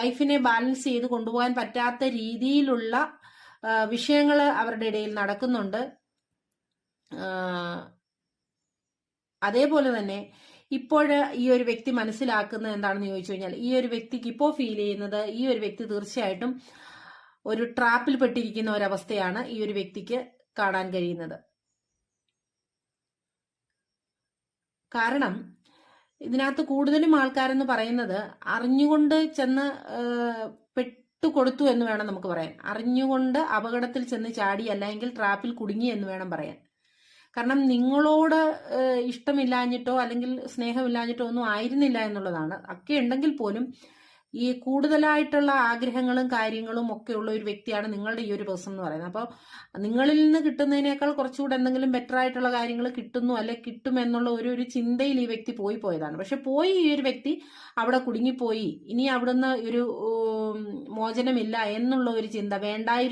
ലൈഫിനെ ബാലൻസ് ചെയ്ത് കൊണ്ടുപോകാൻ പറ്റാത്ത രീതിയിലുള്ള വിഷയങ്ങൾ അവരുടെ ഇടയിൽ നടക്കുന്നുണ്ട്. അതേപോലെ തന്നെ ഇപ്പോഴ് ഈ ഒരു വ്യക്തി മനസ്സിലാക്കുന്നത് എന്താണെന്ന് ചോദിച്ചു കഴിഞ്ഞാൽ ഈ ഒരു വ്യക്തിക്ക് ഇപ്പോൾ ഫീൽ ചെയ്യുന്നത് ഈ ഒരു വ്യക്തി തീർച്ചയായിട്ടും ഒരു ട്രാപ്പിൽ പെട്ടിരിക്കുന്ന ഒരവസ്ഥയാണ് ഈ ഒരു വ്യക്തിക്ക് കാണാൻ കഴിയുന്നത്. കാരണം ഇതിനകത്ത് കൂടുതലും ആൾക്കാരെന്ന് പറയുന്നത് അറിഞ്ഞുകൊണ്ട് ചെന്ന് പെട്ടു കൊടുത്തു എന്ന് വേണം നമുക്ക് പറയാൻ. അറിഞ്ഞുകൊണ്ട് അപകടത്തിൽ ചെന്ന് ചാടി അല്ലെങ്കിൽ ട്രാപ്പിൽ കുടുങ്ങി എന്ന് വേണം പറയാൻ. കാരണം നിങ്ങളോട് ഇഷ്ടമില്ലാഞ്ഞിട്ടോ അല്ലെങ്കിൽ സ്നേഹമില്ലാഞ്ഞിട്ടോ ഒന്നും ആയിരുന്നില്ല എന്നുള്ളതാണ്. ഒക്കെ ഉണ്ടെങ്കിൽ പോലും ഈ കൂടുതലായിട്ടുള്ള ആഗ്രഹങ്ങളും കാര്യങ്ങളും ഒക്കെ ഉള്ള ഒരു വ്യക്തിയാണ് നിങ്ങളുടെ ഈ ഒരു പേഴ്സൺ എന്ന് പറയുന്നത്. അപ്പോൾ നിങ്ങളിൽ നിന്ന് കിട്ടുന്നതിനേക്കാൾ കുറച്ചുകൂടെ എന്തെങ്കിലും ബെറ്റർ ആയിട്ടുള്ള കാര്യങ്ങൾ കിട്ടുന്നു അല്ലെ കിട്ടും എന്നുള്ള ഒരു ഒരു ചിന്തയിൽ ഈ വ്യക്തി പോയി പോയതാണ്. പക്ഷെ പോയി ഈ ഒരു വ്യക്തി അവിടെ കുടുങ്ങിപ്പോയി. ഇനി അവിടുന്ന് ഒരു മോചനമില്ല എന്നുള്ള ഒരു ചിന്ത വേണ്ടായിരുന്നു.